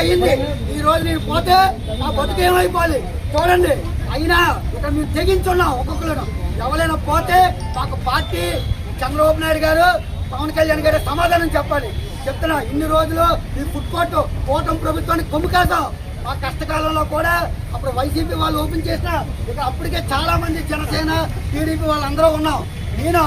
అయింది ఈ రోజు నేను పోతే నా బతుకు ఏమైపోవాలి? చూడండి. అయినా ఇక్కడ మేము తెగించున్నాం ఒక్కొక్కరు ఎవరైనా పోతే మాకు పార్టీ చంద్రబాబు నాయుడు గారు పవన్ కళ్యాణ్ గారు సమాధానం చెప్పాలి. చెప్తున్నా ఇన్ని రోజులు ఈ ఫుడ్ కోర్ట్ కూటమి ప్రభుత్వానికి కొమ్ము కాసాం. మా కష్టకాలంలో కూడా అప్పుడు వైసీపీ వాళ్ళు ఓపెన్ చేసిన ఇక అప్పటికే చాలా మంది జనసేన టీడీపీ వాళ్ళందరూ ఉన్నాం. నేను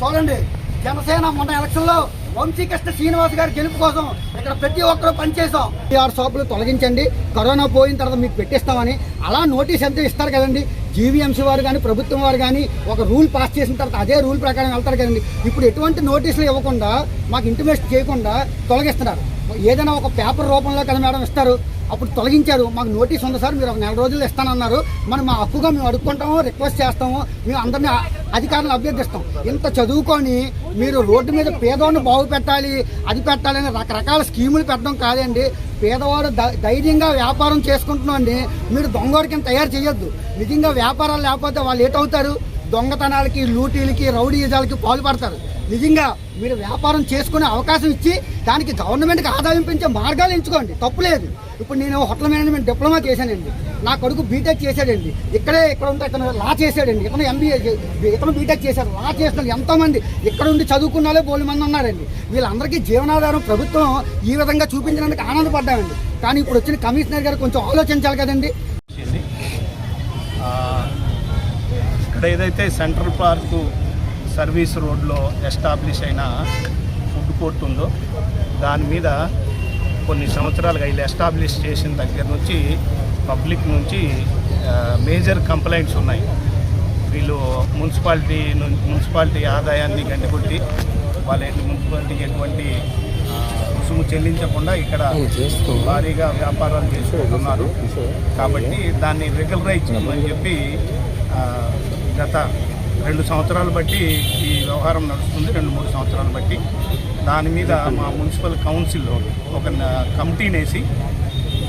చూడండి జనసేన మొన్న ఎలక్షన్లో వంశీకృష్ణ శ్రీనివాస్ గారి గెలుపు కోసం ఇక్కడ ప్రతి ఒక్కరూ పనిచేసాం టీఆర్ ఆరు షాపులు తొలగించండి. కరోనా పోయిన తర్వాత మీకు పెట్టిస్తామని అలా నోటీస్ ఎంత ఇస్తారు కదండి. జీవీఎంసీ వారు కానీ ప్రభుత్వం వారు కానీ ఒక రూల్ పాస్ చేసిన తర్వాత అదే రూల్ ప్రకారం వెళ్తారు కదండి. ఇప్పుడు ఎటువంటి నోటీసులు ఇవ్వకుండా మాకు ఇంటిమేషన్ చేయకుండా తొలగిస్తున్నారు. ఏదైనా ఒక పేపర్ రూపంలో కదా మేడం ఇస్తారు. అప్పుడు తొలగించారు. మాకు నోటీస్ ఉంది సార్ మీరు ఒక నెల రోజులు ఇస్తానన్నారు. మనం మా హక్కుగా మేము అడుక్కుంటాము రిక్వెస్ట్ చేస్తాము మేము అందరినీ అధికారులను అభ్యర్థిస్తాం. ఇంత చదువుకొని మీరు రోడ్డు మీద పేదవాడిని బాగు పెట్టాలి అది పెట్టాలని రకరకాల స్కీములు పెట్టడం కాదండి. పేదవాడు ధైర్యంగా వ్యాపారం చేసుకుంటున్నాండి మీరు దొంగవాడికి తయారు చేయొద్దు. నిజంగా వ్యాపారాలు లేకపోతే వాళ్ళు ఏటవుతారు? దొంగతనాలకి లూటీలకి రౌడీజాలకి పాల్పడతారు. నిజంగా మీరు వ్యాపారం చేసుకునే అవకాశం ఇచ్చి దానికి గవర్నమెంట్కి ఆదాయం పెంచే మార్గాలు ఎంచుకోండి. తప్పులేదు ఇప్పుడు నేను హోటల్ మేనేజ్మెంట్ డిప్లొమా చేశానండి. నా కొడుకు బీటెక్ చేశాడండి. ఇక్కడే ఇక్కడ ఉంటే ఇతను లా చేశాడండి. ఇతను ఎంబీఏ ఇతను బీటెక్ చేశాడు. లా చేసిన ఎంతోమంది ఇక్కడ ఉండి చదువుకున్న వాళ్ళే బోలు మంది ఉన్నారండి. వీళ్ళందరికీ జీవనాధారం ప్రభుత్వం ఈ విధంగా చూపించడానికి ఆనందపడ్డామండి. కానీ ఇప్పుడు వచ్చిన కమిషనర్ గారు కొంచెం ఆలోచించాలి కదండి. ఇక్కడ ఏదైతే సెంట్రల్ పార్కు సర్వీస్ రోడ్లో ఎస్టాబ్లిష్ అయిన ఫుడ్ కోర్ట్ ఉందో దాని మీద కొన్ని సంవత్సరాలుగా వీళ్ళు ఎస్టాబ్లిష్ చేసిన దగ్గర నుంచి పబ్లిక్ నుంచి మేజర్ కంప్లైంట్స్ ఉన్నాయి. వీళ్ళు మున్సిపాలిటీ నుంచి మున్సిపాలిటీ ఆదాయాన్ని గండికొట్టి వాళ్ళ మున్సిపాలిటీకి ఎటువంటి రుసుము చెల్లించకుండా ఇక్కడ భారీగా వ్యాపారాలు చేసుకుంటున్నారు కాబట్టి దాన్ని రెగ్యులరైజ్ చేయమని చెప్పి గత రెండు సంవత్సరాలు బట్టి ఈ వ్యవహారం నడుస్తుంది రెండు మూడు సంవత్సరాలు బట్టి. దాని మీద మా మున్సిపల్ కౌన్సిల్లో ఒక కమిటీని వేసి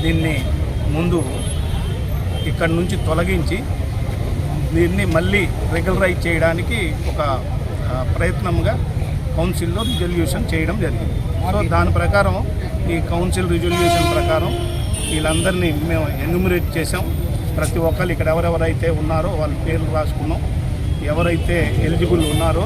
దీన్ని ముందు ఇక్కడి నుంచి తొలగించి దీన్ని మళ్ళీ రెగ్యులరైజ్ చేయడానికి ఒక ప్రయత్నంగా కౌన్సిల్లో రిజల్యూషన్ చేయడం జరిగింది. సో దాని ప్రకారం ఈ కౌన్సిల్ రిజల్యూషన్ ప్రకారం వీళ్ళందరినీ మేము ఎన్యూమరేట్ చేసాం ప్రతి ఒక్కరు ఇక్కడ ఎవరెవరైతే ఉన్నారో వాళ్ళ పేర్లు రాసుకున్నాం. ఎవరైతే ఎలిజిబుల్ ఉన్నారో